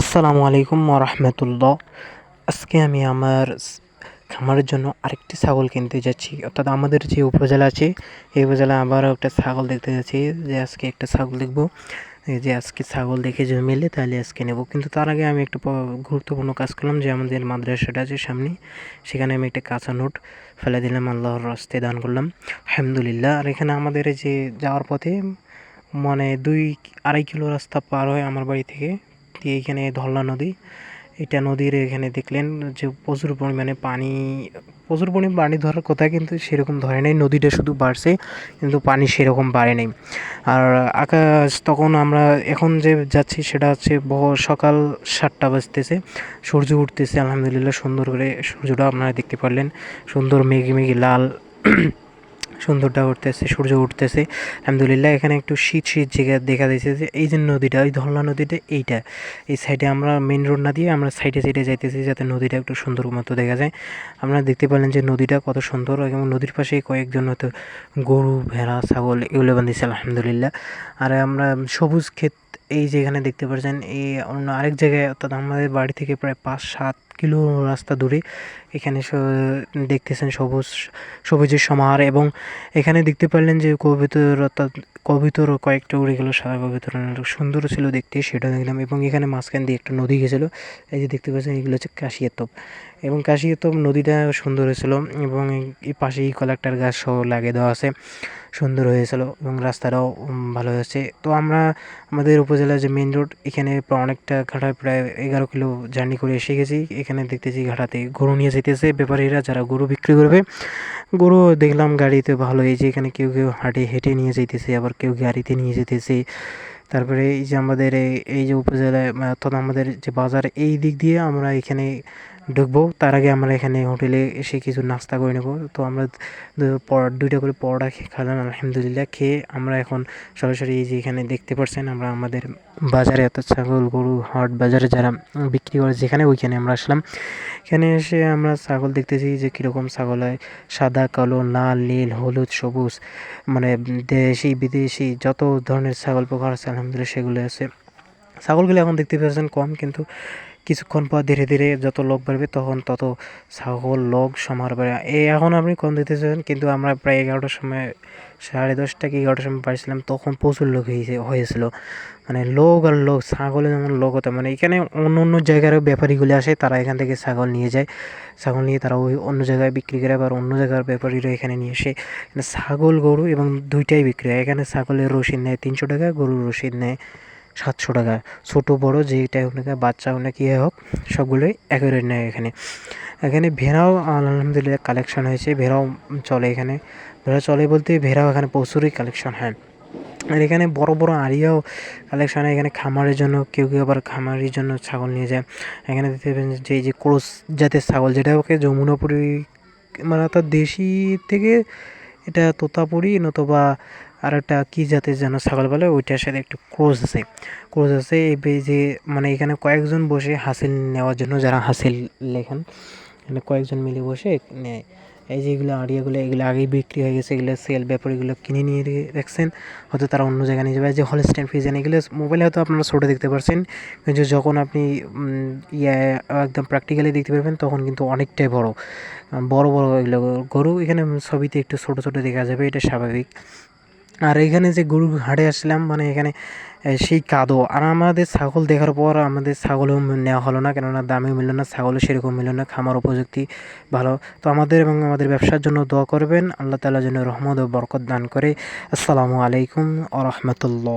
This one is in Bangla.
আসসালামু আলাইকুম রহমতুল্লাহ। আজকে আমি আমার খামারের জন্য আরেকটি ছাগল কিনতে যাচ্ছি। অর্থাৎ আমাদের যে উপজেলা আছে, এই উপজেলায় আবারও একটা ছাগল দেখতে যাচ্ছি। যে আজকে একটা ছাগল দেখব। যে আজকে ছাগল দেখে যদি মেলে, তাহলে আজকে নেব। কিন্তু তার আগে আমি একটা গুরুত্বপূর্ণ কাজ করলাম যে আমাদের মাদ্রাসাটা আছে সামনে। সেখানে আমি একটা কাঁচা নোট ফেলে দিলাম, আল্লাহর রাস্তায় দান করলাম। আলহামদুলিল্লাহ। আর এখানে আমাদের যে যাওয়ার পথে মানে দুই, আড়াই কিলো রাস্তা পার হয় আমার বাড়ি থেকে দিয়ে এখানে ধরলা নদী। এটা নদীর এখানে দেখলেন যে প্রচুর পরিমাণে পানি, প্রচুর পরিমাণে পানি ধরার কথা কিন্তু সেরকম ধরে নাই। নদীটা শুধু বাড়ছে, কিন্তু পানি সেরকম বাড়ে নাই। আর আকাশ তখন আমরা এখন যে যাচ্ছি সেটা হচ্ছে সকাল সাতটা বাজতেছে, সূর্য উঠতেছে, আলহামদুলিল্লাহ সুন্দর করে। সূর্যটা আপনারা দেখতে পারলেন, সুন্দর মেঘে মেঘে লাল। সুন্দরটা উঠতেছে, সূর্য উঠতেছে। আলহামদুলিল্লাহ, এখানে একটু শীত শীত জায়গা দেখা দিয়েছে যে এই যে নদীটা ওই ধলনা নদীটা, এইটা। এই সাইডে আমরা মেন রোড না দিয়ে আমরা সাইডে সাইডে যাইতেছি যাতে নদীটা একটু সুন্দর মতো দেখা যায়। আপনারা দেখতে পেলেন যে নদীটা কত সুন্দর এবং নদীর পাশে কয়েকজন হয়তো গরু, ভেড়া, ছাগল, এগুলো বান্ধিছে আলহামদুলিল্লাহ। আর আমরা সবুজ ক্ষেত এই যে এখানে দেখতে পারছেন, এই অন্য আরেক জায়গায়, অর্থাৎ আমাদের বাড়ি থেকে প্রায় পাঁচ সাত কিলো রাস্তা দূরে, এখানে দেখতেছেন সবুজ, সবুজের সমাহার এবং এখানে দেখতে পারলেন যে কবিতর, অর্থাৎ কবিতর কয়েকটা উড়ে গেল সারা কবিতর সুন্দর ছিল দেখতে, সেটা দেখলাম। এবং এখানে মাঝখান দিয়ে একটা নদী গেছিল। এই যে দেখতে পাচ্ছেন, এগুলো হচ্ছে কাশিয়ার তোপ। এবং কাশিয়ার তোপ নদীটা সুন্দর হয়েছিল এবং এই- পাশেই কলেক্টার গাছ সহ লাগিয়ে দেওয়া আছে। সুন্দর হয়েছিল এবং রাস্তাটাও ভালো হয়েছে। তো আমরা আমাদের উপজেলার যে মেন রোড এখানে অনেকটা ঘাটায় প্রায় এগারো কিলো জার্নি করে এসে গেছি। এখানে দেখতেছি ঘাটাতে গরু নিয়ে যেতেছে ব্যাপারীরা যারা গরু বিক্রি করবে গরু দেখলাম গাড়িতে ভালো, এই যে এখানে কেউ কেউ হাঁটে হেঁটে নিয়ে যেতেছে আবার কেউ গাড়িতে নিয়ে যেতেছে তারপরে এই যে আমাদের এই- যে উপজেলায় অর্থাৎ আমাদের যে বাজার, এই দিক দিয়ে আমরা এখানে ঢুকবো। তার আগে আমরা এখানে হোটেলে এসে কিছু নাস্তা করে নেব। তো আমরা দুইটা করে পরোটা খেয়ে খেলাম, আলহামদুলিল্লাহ। খেয়ে আমরা এখন সরাসরি এই যে এখানে দেখতে পাচ্ছেন আমরা আমাদের বাজারে, অর্থাৎ ছাগল, গরু, হাট বাজারে যারা বিক্রি করে যেখানে ওইখানে আমরা আসলাম। এখানে এসে আমরা ছাগল দেখতেছি যে কীরকম ছাগল হয়। সাদা, কালো, লাল, নীল, হলুদ, সবুজ মানে দেশি, বিদেশি যত ধরনের ছাগল প্রকার আছে, আলহামদুলিল্লাহ সেগুলো আছে। ছাগলগুলো এখন দেখতে পাচ্ছেন কম, কিন্তু কিছুক্ষণ পর ধীরে ধীরে যত লোক বাড়বে তখন তত ছাগল, লোক সমার বাড়বে। এই এখন আপনি কম দেখতে দিতেছেন কিন্তু আমরা প্রায় এগারোটার সময়, সাড়ে দশটা কি এগারোটার সময় পাইছিলাম তখন প্রচুর লোক হয়েছে, হয়েছিল। মানে লোক আর লোক, ছাগলে যেমন লোক হতো মানে এখানে অন্য অন্য জায়গার ব্যাপারীগুলি আসে, তারা এখান থেকে ছাগল নিয়ে যায়। ছাগল নিয়ে তারা ওই অন্য জায়গায় বিক্রি করে আবার অন্য জায়গার ব্যাপারীরা এখানে নিয়ে এখানে ছাগল, গরু এবং দুইটাই বিক্রি হয়। এখানে ছাগলের রসিদ নেয় তিনশো টাকা, গরুর রসিদ নেয়। সাতশো টাকা। ছোটো, বড়ো যেটা হোক না বাচ্চা হোক না কি হোক, সবগুলোই এক রেট নেয় এখানে। এখানে ভেড়াও আলহামদুলিল্লাহ কালেকশন হয়েছে, ভেড়াও চলে এখানে। ভেড়া চলে বলতে ভেড়াও এখানে প্রচুরই কালেকশন হয়। আর এখানে বড় বড় আড়িয়াও কালেকশন হয়, এখানে খামারের জন্য, কেউ কেউ আবার খামারের জন্য ছাগল নিয়ে যায়। এখানে দেখতে পাবেন যে যে ক্রোস জাতের ছাগল, যেটা ওকে যমুনাপুরি মানে অর্থাৎ দেশি থেকে এটা তোতাপুরি নতুবা আর একটা কী জাতের যেন ছাগল বলে, ওইটার সাথে একটু ক্রোজ আছে। ক্রোজ আছে, এই যে মানে এখানে কয়েকজন বসে হাসিল নেওয়ার জন্য যারা হাসিল লেখেন, এখানে কয়েকজন মিলে বসে নেয় এই যে এগুলো আড়িয়াগুলো, এগুলো আগেই বিক্রি হয়ে গেছে, এগুলো সেল ব্যাপারীগুলো কিনে নিয়ে রাখছেন। হয়তো তারা অন্য জায়গায় নিয়ে যাবে। যে হলস্টাইন ফ্রিজেন এগুলো মোবাইলে হয়তো আপনারা ছোটো দেখতে পারছেন, কিন্তু যখন আপনি ইয়ে একদম প্র্যাকটিক্যালি দেখতে পারবেন, তখন কিন্তু অনেকটাই বড়। বড় বড় এগুলো গরু, এখানে ছবিতে একটু ছোটো ছোটো দেখা যাবে, এটা স্বাভাবিক। আর এখানে যে গরু হাটে আসলাম মানে এখানে সেই কাদো। আর আমাদের ছাগল দেখার পর আমাদের ছাগলও নেওয়া হলো না, কেননা দামেও মিলল না, ছাগলও সেরকম মিলল না, খামার উপযুক্তি ভালো। তো আমাদের এবং আমাদের ব্যবসার জন্য দোয়া করবেন। আল্লাহ তালার জন্য রহমত ও বরকত দান করে। আসসালামু আলাইকুম আ রহমতুল্লাহ।